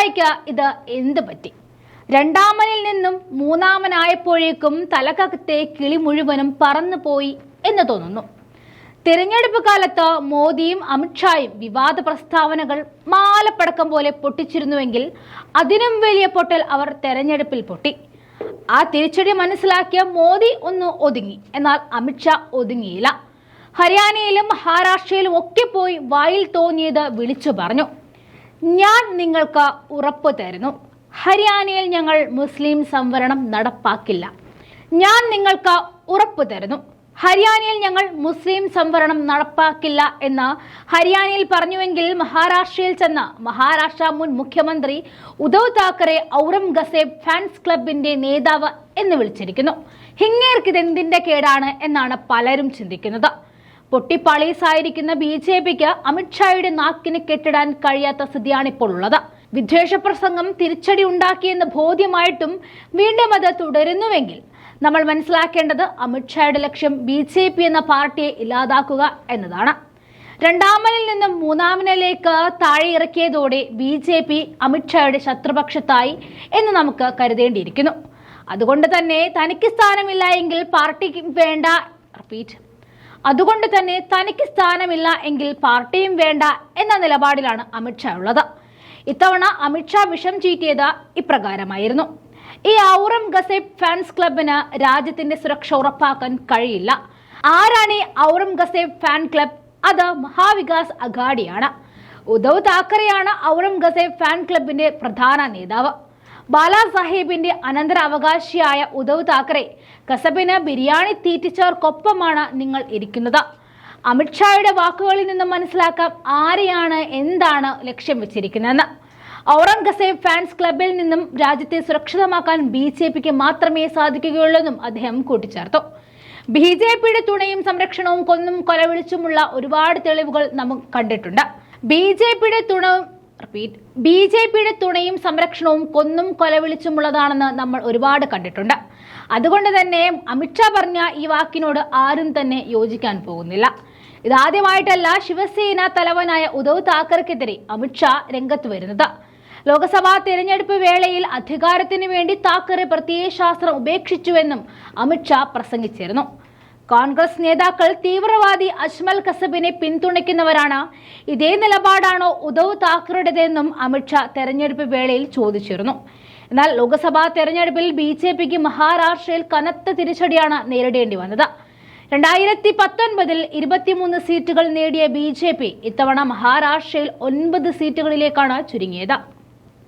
അമിത്ഷായ്ക്ക് ഇത് എന്ത് പറ്റി? രണ്ടാമനിൽ നിന്നും മൂന്നാമനായപ്പോഴേക്കും തലക്കകത്തെ കിളി മുഴുവനും പറന്നുപോയി എന്ന് തോന്നുന്നു. തിരഞ്ഞെടുപ്പ് കാലത്ത് മോദിയും അമിത്ഷായും വിവാദ പ്രസ്താവനകൾ മാലപ്പടക്കം പോലെ പൊട്ടിച്ചിരുന്നുവെങ്കിൽ അതിനും വലിയ പൊട്ടൽ അവർ തെരഞ്ഞെടുപ്പിൽ പൊട്ടി. ആ തിരിച്ചടി മനസ്സിലാക്കിയ മോദി ഒന്ന് ഒതുങ്ങി. എന്നാൽ അമിത്ഷാ ഒതുങ്ങിയില്ല. ഹരിയാനയിലും മഹാരാഷ്ട്രയിലും ഒക്കെ പോയി വായിൽ തോന്നിയത് വിളിച്ചു പറഞ്ഞു. ഞാൻ നിങ്ങൾക്ക് ഉറപ്പ് തരുന്നു. ഹരിയാനയിൽ ഞങ്ങൾ മുസ്ലിം സംവരണം നടപ്പാക്കില്ല. ഞാൻ നിങ്ങൾക്ക് ഉറപ്പ് തരുന്നു. ഹരിയാനയിൽ ഞങ്ങൾ മുസ്ലിം സംവരണം നടപ്പാക്കില്ല എന്ന് ഹരിയാനയിൽ പറഞ്ഞുവെങ്കിൽ മഹാരാഷ്ട്രയിൽ ചെന്ന മഹാരാഷ്ട്ര മുൻ മുഖ്യമന്ത്രി ഉദ്ധവ് താക്കറെ ഔറംഗസേബ് ഫാൻസ് ക്ലബിന്റെ നേതാവ് എന്ന് വിളിച്ചിരിക്കുന്നു. ഹിങ്ങേർക്ക് ഇതെന്തിന്റെ കേടാണ് എന്നാണ് പലരും ചിന്തിക്കുന്നത്. പൊട്ടിപ്പാളീസായിരിക്കുന്ന ബി ജെ പിക്ക് അമിത്ഷായുടെ നാക്കിന് കെട്ടിടാൻ കഴിയാത്ത സ്ഥിതിയാണിപ്പോൾ ഉള്ളത് വിദ്വേഷ പ്രസംഗം തിരിച്ചടി ഉണ്ടാക്കിയെന്ന് ബോധ്യമായിട്ടും വീണ്ടും അത് തുടരുന്നുവെങ്കിൽ നമ്മൾ മനസ്സിലാക്കേണ്ടത് അമിത്ഷായുടെ ലക്ഷ്യം ബി ജെ പി എന്ന പാർട്ടിയെ ഇല്ലാതാക്കുക എന്നതാണ്. രണ്ടാമനിൽ നിന്നും മൂന്നാമനിലേക്ക് താഴെ ഇറക്കിയതോടെ ബി ജെ പി അമിത്ഷായുടെ ശത്രുപക്ഷത്തായി എന്ന് നമുക്ക് കരുതേണ്ടിയിരിക്കുന്നു. അതുകൊണ്ട് തന്നെ തനിക്ക് സ്ഥാനമില്ല എങ്കിൽ പാർട്ടിക്ക് വേണ്ട. റിപ്പീറ്റ്. അതുകൊണ്ട് തന്നെ തനിക്ക് സ്ഥാനമില്ല എങ്കിൽ പാർട്ടിയും വേണ്ട എന്ന നിലപാടിലാണ് അമിത്ഷാ ഉള്ളത്. ഇത്തവണ അമിത്ഷാ വിഷം ചീറ്റിയത് ഇപ്രകാരമായിരുന്നു. ഈ ഔറം ഗസേബ് ഫാൻസ് ക്ലബിന് രാജ്യത്തിന്റെ സുരക്ഷ ഉറപ്പാക്കാൻ കഴിയില്ല. ആരാണ് ഈ ഔറം ഗസേബ് ഫാൻ ക്ലബ്? അത് മഹാവികാസ് അഘാഡിയാണ് ഉദ്ധവ് താക്കറെയാണ് ഔറം ഗസേബ് ഫാൻ ക്ലബിന്റെ പ്രധാന നേതാവ്. ബാലാ സാഹിബിന്റെ അനന്തരാവകാശിയായ ഉദ്ധവ് താക്കറെ കസബിന് ബിരിയാണി തീറ്റിച്ചവർക്കൊപ്പമാണ് നിങ്ങൾ ഇരിക്കുന്നത്. അമിത്ഷായുടെ വാക്കുകളിൽ നിന്നും മനസ്സിലാക്കാം ആരെയാണ് എന്താണ് ലക്ഷ്യം വെച്ചിരിക്കുന്നതെന്ന്. ഔറംഗസേബ് ഫാൻസ് ക്ലബിൽ നിന്നും രാജ്യത്തെ സുരക്ഷിതമാക്കാൻ ബി ജെ പിക്ക് മാത്രമേ സാധിക്കുകയുള്ളൂവെന്നും അദ്ദേഹം കൂട്ടിച്ചേർത്തു. ബി ജെ പിയുടെ തുണയും സംരക്ഷണവും കൊന്നും കൊലവിളിച്ചുമുള്ള ഒരുപാട് തെളിവുകൾ നമുക്ക് കണ്ടിട്ടുണ്ട്. ബി ജെ പിയുടെ തുണവും റിപ്പീറ്റ് ബി ജെ പിയുടെ തുണയും സംരക്ഷണവും കൊന്നും കൊലവിളിച്ചുമുള്ളതാണെന്ന് നമ്മൾ ഒരുപാട് കണ്ടിട്ടുണ്ട്. അതുകൊണ്ട് തന്നെ അമിത്ഷാ പറഞ്ഞ ഈ വാക്കിനോട് ആരും തന്നെ യോജിക്കാൻ പോകുന്നില്ല. ഇതാദ്യമായിട്ടല്ല ശിവസേന തലവനായ ഉദ്ധവ് താക്കറെക്കെതിരെ അമിത്ഷാ രംഗത്ത് വരുന്നത്. ലോക്സഭാ തെരഞ്ഞെടുപ്പ് വേളയിൽ അധികാരത്തിന് വേണ്ടി താക്കറെ പ്രത്യയശാസ്ത്രം ഉപേക്ഷിച്ചുവെന്നും അമിത്ഷാ പ്രസംഗിച്ചിരുന്നു. കോൺഗ്രസ് നേതാക്കൾ തീവ്രവാദി അജ്മൽ കസബിനെ പിന്തുണയ്ക്കുന്നവരാണ്. ഇതേ നിലപാടാണോ ഉദ്ധവ് താക്കറുടേതെന്നും അമിത്ഷാ തെരഞ്ഞെടുപ്പ് വേളയിൽ ചോദിച്ചിരുന്നു. എന്നാൽ ലോക്സഭാ തെരഞ്ഞെടുപ്പിൽ ബി ജെ പിക്ക് മഹാരാഷ്ട്രയിൽ കനത്ത തിരിച്ചടിയാണ് നേരിടേണ്ടി വന്നത്. രണ്ടായിരത്തി പത്തൊൻപതിൽ ഇരുപത്തിമൂന്ന് സീറ്റുകൾ നേടിയ ബി ജെ പി ഇത്തവണ മഹാരാഷ്ട്രയിൽ ഒൻപത് സീറ്റുകളിലേക്കാണ് ചുരുങ്ങിയത്.